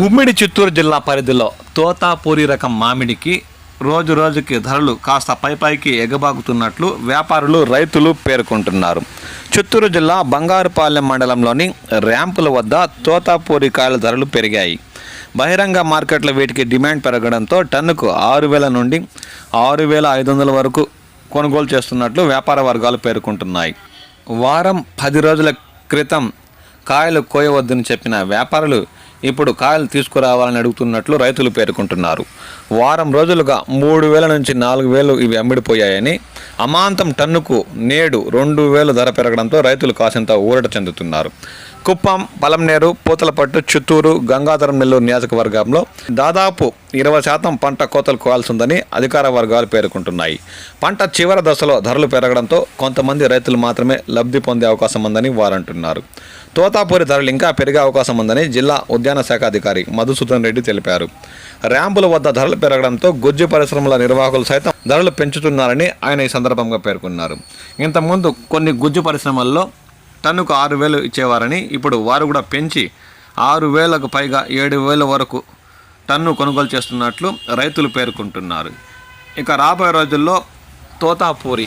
ఉమ్మిడి చిత్తూరు జిల్లా పరిధిలో తోతాపూరి రకం మామిడికి రోజు రోజుకి ధరలు కాస్త పైపైకి ఎగబాకుతున్నట్లు వ్యాపారులు రైతులు పేర్కొంటున్నారు. చిత్తూరు జిల్లా బంగారుపాలెం మండలంలోని ర్యాంపుల వద్ద తోతాపూరి కాయల ధరలు పెరిగాయి. బహిరంగ మార్కెట్లో వీటికి డిమాండ్ పెరగడంతో టన్నుకు ఆరు వేల నుండి ఆరు వేల ఐదు వందల వరకు కొనుగోలు చేస్తున్నట్లు వ్యాపార వర్గాలు పేర్కొంటున్నాయి. వారం పది రోజుల క్రితం కాయలు కోయవద్దని చెప్పిన వ్యాపారులు ఇప్పుడు కాయలు తీసుకురావాలని అడుగుతున్నట్లు రైతులు పేర్కొంటున్నారు. వారం రోజులుగా మూడు వేల నుంచి నాలుగు వేలు ఇవి అమ్మిడిపోయాయని అమాంతం టన్నుకు నేడు రెండు వేలు ధర పెరగడంతో రైతులు కాసింత ఊరట చెందుతున్నారు. కుప్పం పలంనేరు పూతలపట్టు చిత్తూరు గంగాధరం నెల్లూరు నియోజకవర్గంలో దాదాపు ఇరవై శాతం పంట కోతలు కోవాల్సి ఉందని అధికార వర్గాలు పేర్కొంటున్నాయి. పంట చివరి దశలో ధరలు పెరగడంతో కొంతమంది రైతులు మాత్రమే లబ్ధి పొందే అవకాశం ఉందని వారంటున్నారు. తోతాపూరి ధరలు ఇంకా పెరిగే అవకాశం ఉందని జిల్లా ఉద్యాన శాఖ అధికారి మధుసూదన్ రెడ్డి తెలిపారు. ర్యాంపుల వద్ద ధరలు పెరగడంతో గుజ్జు పరిశ్రమల నిర్వాహకులు సైతం ధరలు పెంచుతున్నారని ఆయన ఈ సందర్భంగా పేర్కొన్నారు. ఇంతకుముందు కొన్ని గుజ్జు పరిశ్రమల్లో టన్నుకు ఆరు వేలు ఇచ్చేవారని ఇప్పుడు వారు కూడా పెంచి ఆరు వేలకు పైగా ఏడు వేల వరకు టన్ను కొనుగోలు చేస్తున్నట్లు రైతులు పేర్కొంటున్నారు. ఇక రాబోయే రోజుల్లో తోతాపూరి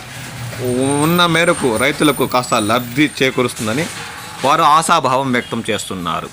ఉన్న మేరకు రైతులకు కాస్త లబ్ధి చేకూరుస్తుందని వారు ఆశాభావం వ్యక్తం చేస్తున్నారు.